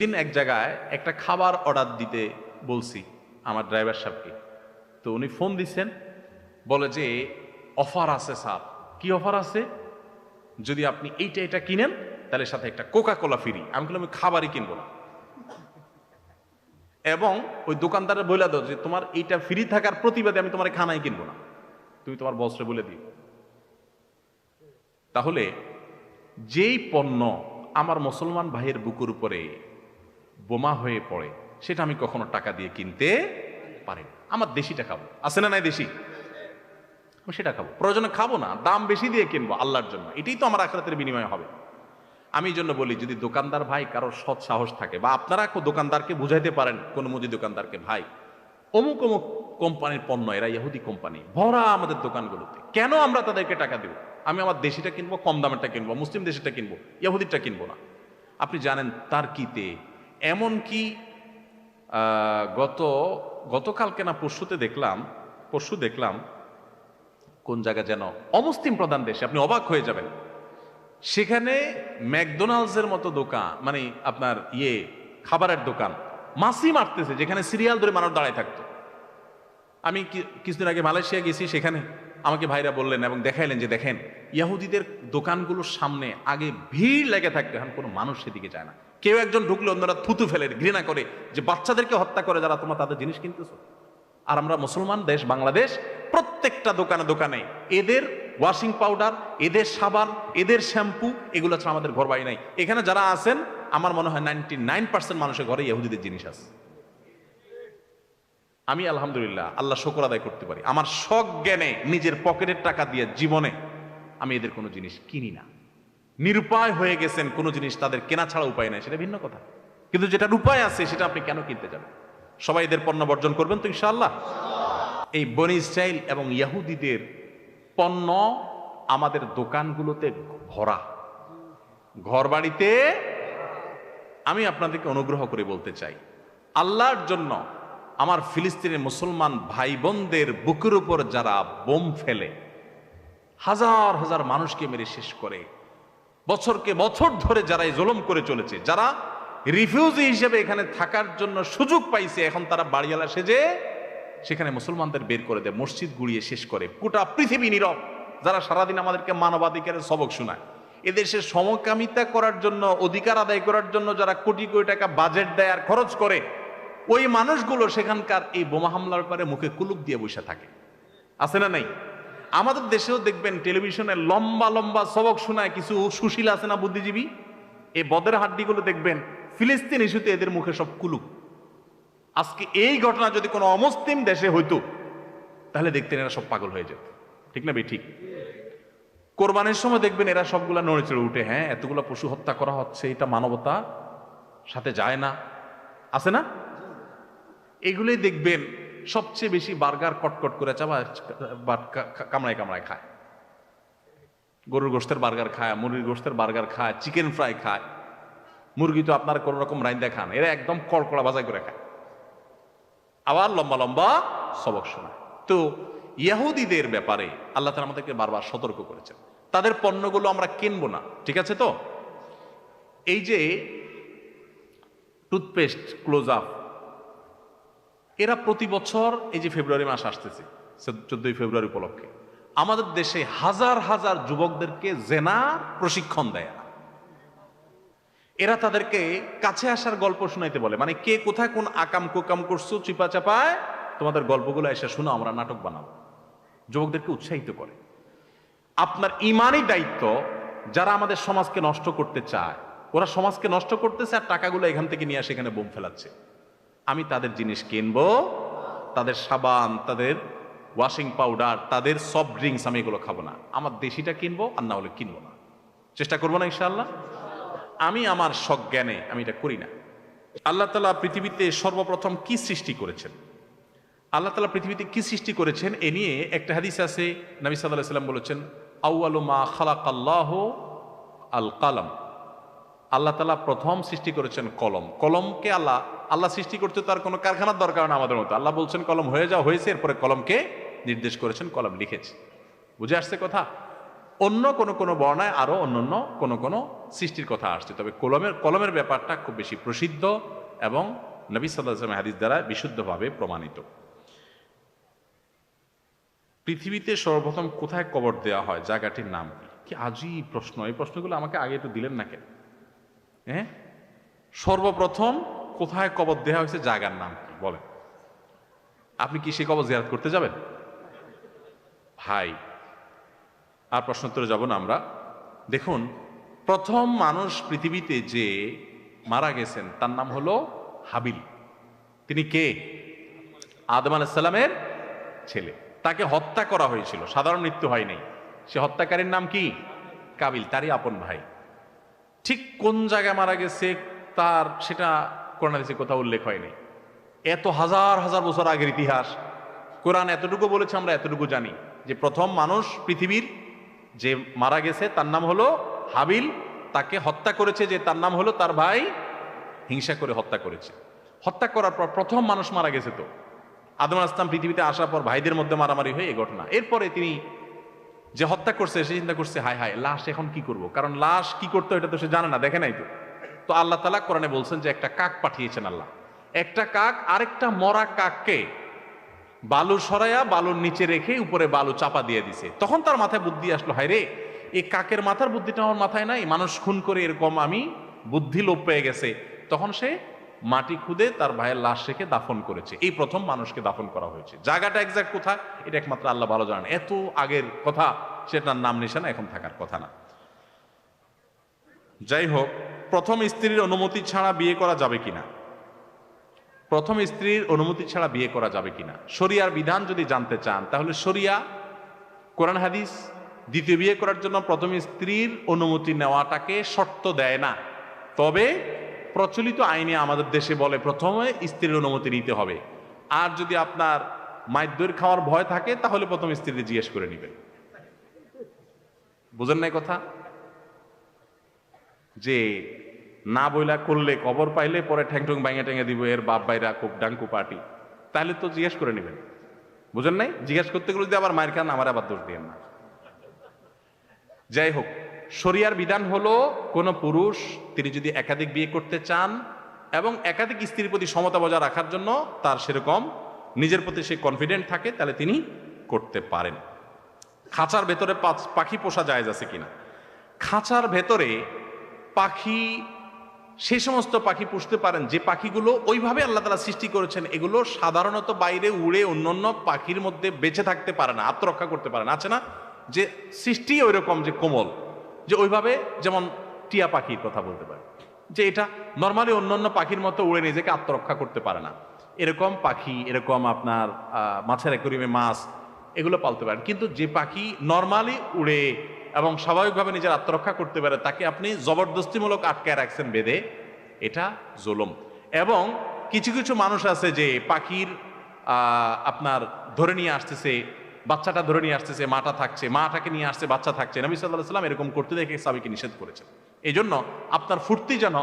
দিন এক জায়গায় একটা খাবার অর্ডার দিতে বলছি আমার ড্রাইভার সাহেবকে। তো উনি ফোন দিচ্ছেন বলে যে অফার আছে স্যার কি অফার আছে? যদি আপনি এইটা এটা কিনেন, তাহলে সাথে একটা কোকা কোলা ফ্রি আমি বললাম, আমি খাবারই কিনবো না। এবং ওই দোকানদারে বলে দাও যে, তোমার এইটা ফ্রি থাকার প্রতিবাদে আমি তোমার খানাই কিনবো না। তুমি তোমার বসরে বলে দিও। তাহলে, যেই পণ্য আমার মুসলমান ভাইয়ের বুকুর উপরে বোমা হয়ে পড়ে, সেটা আমি কখনো টাকা দিয়ে কিনতে পারি না। আমার দেশিটা খাব। আছে না নাই দেশি? আমি সেটা খাব। প্রয়োজনে খাব না, দাম বেশি দিয়ে কিনবো আল্লাহর জন্য। এটাই তো আমার আখরাতের বিনিময় হবে। আমি এই জন্য বলি, যদি দোকানদার ভাই কারোর সৎ সাহস থাকে, বা আপনারা দোকানদারকে বুঝাইতে পারেন, কোন মুদি দোকানদারকে, ভাই, অমুক অমুক কোম্পানির পণ্য, এরা ইহুদি কোম্পানি, ভরা আমাদের দোকানগুলোতে। কেন আমরা তাদেরকে টাকা দেব? আমি আমার দেশিটা কিনবো, কম দামেরটা কিনবো, মুসলিম দেশিটা কিনবো, ইহুদিরটা কিনবো না। আপনি জানেন তার কিতে এমন কি গত, গতকালকে না পরশুতে দেখলাম, পরশু দেখলাম, কোন জায়গা যেন অমুসলিম প্রধান দেশে, আপনি অবাক হয়ে যাবেন। সেখানে ম্যাকডোনাল্ডসের মতো দোকান মানে আপনার ইয়ে খাবারের দোকান মাসি মারতেছে, যেখানে সিরিয়াল ধরে মানুষ দাঁড়ায় থাকতো। আমি কিছুদিন আগে মালয়েশিয়া গেছি সেখানে। আমাকে ভাইরা বললেন এবং দেখাইলেন যে দেখেন, ইয়াহুদিদের দোকানগুলোর সামনে আগে ভিড় লেগে থাকতো, এখন কোনো মানুষ সেদিকে যায় না। কেউ একজন ঢুকলে অন্যরা থুতু ফেলে, ঘৃণা করে যে বাচ্চাদেরকে হত্যা করে যারা, তোমার তাদের জিনিস কিনতেছো। আর আমরা মুসলমান দেশ, বাংলাদেশ, প্রত্যেকটা দোকানে দোকানে এদের ওয়াশিং পাউডার, এদের সাবান, এদের শ্যাম্পু, এগুলো ছাড়া আমাদের ঘর বাড়ি নাই। এখানে যারা আছেন, আমার মনে হয় নাইনটি নাইন পার্সেন্ট মানুষের ঘরে ইহুদিদের জিনিস আছে। আমি আলহামদুলিল্লাহ আল্লাহ শকর আদায় করতে পারি। আমার শখ জ্ঞানে নিজের পকেটের টাকা দিয়ে জীবনে আমি এদের কোনো জিনিস কিনি না। নিরুপায় হয়ে গেছেন কোনো জিনিস তাদের কেনা ছাড়া উপায় নাই, সেটা ভিন্ন কথা। কিন্তু যেটার উপায় আছে, সেটা আপনি কেন কিনতে যাবেন? সবাই এদের পণ্য বর্জন করবেন তো ইনশাআল্লাহ? এই বনি ইসরাইল এবং ইয়াহুদিদের পণ্য আমাদের দোকানগুলোতে ভরা। ঘর বাড়িতে আমি আপনাদেরকে অনুগ্রহ করে বলতে চাই, আল্লাহর জন্য আমার ফিলিস্তিনের মুসলমান ভাই বোনদের বুকের উপর যারা বোম ফেলে, হাজার হাজার মানুষকে মেরে শেষ করে, বছরকে বছর ধরে যারা এই জুলুম করে চলেছে, যারা রিফিউজি হিসেবে এখানে থাকার জন্য সুযোগ পাইছে, এখন তারা বাড়িওয়ালা সেজে সেখানে মুসলমানদের বের করে দেয়, মসজিদ গুড়িয়ে শেষ করে। গোটা পৃথিবী নীরব, যারা সারাদিন আমাদেরকে মানবাধিকারের সবক শোনায়। এদেশে সমকামিতা করার জন্য, অধিকার আদায় করার জন্য যারা কোটি কোটি টাকা বাজেট দেয় আর খরচ করে ওই মানুষগুলো সেখানকার এই বোমা হামলার পরে মুখে কুলুপ দিয়ে বসে থাকে। আছে না নাই? আমাদের দেশেও দেখবেন টেলিভিশনে লম্বা লম্বা সবক শোনায় কিছু সুশীল আছে না বুদ্ধিজীবী? এই বদের হাড্ডিগুলো দেখবেন ফিলিস্তিন ইস্যুতে এদের মুখে সব কুলুপ। আজকে এই ঘটনা যদি কোনো অমুসলিম দেশে হইতো, তাহলে দেখতেন এরা সব পাগল হয়ে যেত। ঠিক না বে ঠিক। কোরবানির সময় দেখবেন এরা সবগুলা নড়ে চড়ে উঠে হ্যাঁ এতগুলো পশু হত্যা করা হচ্ছে, এটা মানবতা, সাথে যায় না। আছে না? এগুলোই দেখবেন সবচেয়ে বেশি বার্গার কটকট করে চাবা কামড়ায় কামড়ায় খায়। গরুর গোষ্ঠের বার্গার খায়, মুরগির গোষ্ঠের বার্গার খায়, চিকেন ফ্রাই খায়। মুরগি তো আপনার কোন রকম রাইন্দা খান এরা একদম কড়কড়া বাজাই করে খায়। আবার লম্বা লম্বা সবক শোনায়। তো ইয়াহুদিদের ব্যাপারে আল্লাহ তালা আমাদেরকে বারবার সতর্ক করেছেন। তাদের পণ্যগুলো আমরা কিনবো না, ঠিক আছে তো? এই যে টুথপেস্ট ক্লোজ আপ এরা প্রতি বছর এই যে ফেব্রুয়ারি মাস আসতেছে চোদ্দই ফেব্রুয়ারি উপলক্ষে, আমাদের দেশে হাজার হাজার যুবকদেরকে জেনার প্রশিক্ষণ দেয়। এরা। তাদেরকে কাছে আসার গল্প শোনাইতে বলে মানে কে কোথায় কোন আকাম কুকাম করছ, চিপা চাপায়, তোমাদের গল্পগুলো এসে শোনো, আমরা নাটক বানাবো। যুবকদেরকে উৎসাহিত করে। আপনার ইমানই দায়িত্ব, যারা আমাদের সমাজকে নষ্ট করতে চায়, ওরা সমাজকে নষ্ট করতেছে আর টাকাগুলো এখান থেকে নিয়ে আসে এখানে বোম ফেলাচ্ছে। আমি তাদের জিনিস কিনবো, তাদের সাবান, তাদের ওয়াশিং পাউডার তাদের সফট ড্রিঙ্কস আমি এগুলো খাব না। আমার দেশিটা কিনবো আর না হলে কিনবো না। চেষ্টা করব না ইনশাআল্লাহ? আমি আমার সজ্ঞানে আমি এটা করি না। আল্লাহ তালা পৃথিবীতে সর্বপ্রথম কি সৃষ্টি করেছেন? আল্লাহ তালা পৃথিবীতে কি সৃষ্টি করেছেন এ নিয়ে একটা হাদিস আছে। নবী সাল্লাহ সাল্লাম বলেছেন আউআলু মা খালাক আল্লাহ আল কালাম আল্লাহ তালা প্রথম সৃষ্টি করেছেন কলম। কলমকে আল্লাহ আল্লাহ সৃষ্টি করতে তার কোনো কারখানার দরকার না আমাদের মতো। আল্লাহ বলছেন, কলম হয়ে যাওয়া হয়েছে, এরপরে কলমকে নির্দেশ করেছেন, কলম লিখেছে। বুঝে আসছে কথা? অন্য কোনো কোনো বর্ণায় আরও অন্যান্য কোনো কোনো সৃষ্টির কথা আসছে। তবে কলমের কলমের ব্যাপারটা খুব বেশি প্রসিদ্ধ এবং নবী সাল্লাহ হাদিস দ্বারা বিশুদ্ধভাবে প্রমাণিত। পৃথিবীতে সর্বপ্রথম কোথায় কবর দেওয়া হয়, জায়গাটির নাম কি? কি আজই প্রশ্ন। এই প্রশ্নগুলো আমাকে আগে একটু দিলেন না কেন? হ্যাঁ? সর্বপ্রথম কোথায় কবর দেওয়া হয়েছে, জায়গার নাম কি? বলেন। আপনি কি সে কবর জিয়ারত করতে যাবেন? ভাই, আর প্রশ্নোত্তরে যাব না আমরা। দেখুন, প্রথম মানুষ পৃথিবীতে যে মারা গেছেন, তার নাম হলো হাবিল। তিনি কে? আদম আলাইসাল্লামের ছেলে। তাকে হত্যা করা হয়েছিল। সাধারণ মৃত্যু হয় নাই। সে হত্যাকারীর নাম কি? কাবিল, তারই আপন ভাই। ঠিক কোন জায়গায় মারা গেছে, তার সেটা কোরআন হাদিসে কোথাও উল্লেখ হয়নি। এত হাজার হাজার বছর আগের ইতিহাস, কোরআন এতটুকু বলেছে, আমরা এতটুকু জানি যে প্রথম মানুষ পৃথিবীর যে মারা গেছে, তার নাম হলো হাবিল। তাকে হত্যা করেছে যে তার নাম হলো তার ভাই, হিংসা করে হত্যা করেছে। হত্যা করার পর প্রথম মানুষ মারা গেছে তো। আদম আসলাম পৃথিবীতে আসার পর ভাইদের মধ্যে মারামারি হয়ে এই ঘটনা। এরপরে তিনি যে হত্যা করছে, সে চিন্তা করছে, হায় হায়, লাশ এখন কি করব? কারণ লাশ কি করতো এটা তো সে জানে না, দেখে নাই তো। তো আল্লাহ তালা কোরআনে বলছেন যে একটা কাক পাঠিয়েছেন আল্লাহ। একটা কাক, আরেকটা মরা কাককে বালু সরাইয়া বালুর নিচে রেখে উপরে বালু চাপা দিয়ে দিছে। তখন তার মাথায় বুদ্ধি আসলো, হায় রে, এই কাকের মাথার বুদ্ধিটা আমার মাথায় নাই, মানুষ খুন করে এরকম আমি বুদ্ধি লোপ পেয়ে গেছে। তখন সে মাটি খুদে তার ভাইয়ের লাশ রেখে দাফন করেছে। এই প্রথম মানুষকে দাফন করা হয়েছে। জায়গাটা একজ্যাক্ট কোথায়? এটা একমাত্র আল্লাহ ভালো জানেন। এত আগের কথা, সেটার নাম নিশানা এখন থাকার কথা না। যাই হোক প্রথম স্ত্রীর অনুমতি ছাড়া বিয়ে করা যাবে কিনা? প্রথম স্ত্রীর অনুমতি ছাড়া বিয়ে করা যাবে কিনা? শরিয়ার বিধান যদি জানতে চান, তাহলে শরিয়া, কোরআন হাদিস, দ্বিতীয় বিয়ে করার জন্য প্রথম স্ত্রীর অনুমতি নেওয়াটাকে শর্ত দেয় না। তবে প্রচলিত আইনে আমাদের দেশে বলে, প্রথমে স্ত্রীর অনুমতি নিতে হবে। আর যদি আপনার মাইদ্যের খাওয়ার ভয় থাকে, তাহলে প্রথম স্ত্রীকে জিজ্ঞেস করে নেবেন। বুঝেন নাই কথা? যে না বইলা করলে কবর পাইলে পরে ঠ্যাং ঠুং ব্যাঙে ট্যাঙে দিব, এর বাপ বাইরা খুব ডাঙ্কু পার্টি। তাহলে তো জিজ্ঞেস করে নেবেন। বুঝেন নাই? জিজ্ঞেস করতে গেলে যদি আবার মায়ের খান, আমার আবার দোষ দিয়ে না। যাই হোক, শরিয়ার বিধান হলো, কোন পুরুষ, তিনি যদি একাধিক বিয়ে করতে চান এবং একাধিক স্ত্রীর প্রতি সমতা বজায় রাখার জন্য তার সেরকম নিজের প্রতি সে কনফিডেন্ট থাকে, তাহলে তিনি করতে পারেন। খাঁচার ভেতরে পাখি পোষা যায় আছে কিনা? খাঁচার ভেতরে পাখি, সে সমস্ত পাখি পুষতে পারেন। যে পাখিগুলো ওইভাবে আল্লাহ তালা সৃষ্টি করেছেন, এগুলো সাধারণত বাইরে উড়ে অন্যান্য পাখির মধ্যে বেঁচে থাকতে পারে না আত্মরক্ষা করতে পারে না। আছে না? যে সৃষ্টি ওই রকম যে কোমল। যে ওইভাবে যেমন টিয়া পাখির কথা বলতে পারে যে এটা নর্মালি অন্যান্য পাখির মতো উড়ে নিজেকে আত্মরক্ষা করতে পারে না। এরকম পাখি, এরকম আপনার মাছের অ্যাকোরিয়ামে মাছ, এগুলো পালতে পারেন। কিন্তু যে পাখি নর্মালি উড়ে এবং স্বাভাবিকভাবে নিজের আত্মরক্ষা করতে পারে, তাকে আপনি জবরদস্তিমূলক আটকায় রাখছেন বেঁধে এটা জুলুম। এবং কিছু কিছু মানুষ আছে যে পাখির আপনার ধরে নিয়ে আসতেছে, বাচ্চাটা ধরে নিয়ে আসতেছে, মাটা থাকছে মাটাকে নিয়ে আসছে, বাচ্চা থাকছে। নবী সাল্লাহ সাল্লাম এরকম করতে দেখে সাবিকে নিষেধ করেছেন। এই জন্য আপনার ফুর্তি যেন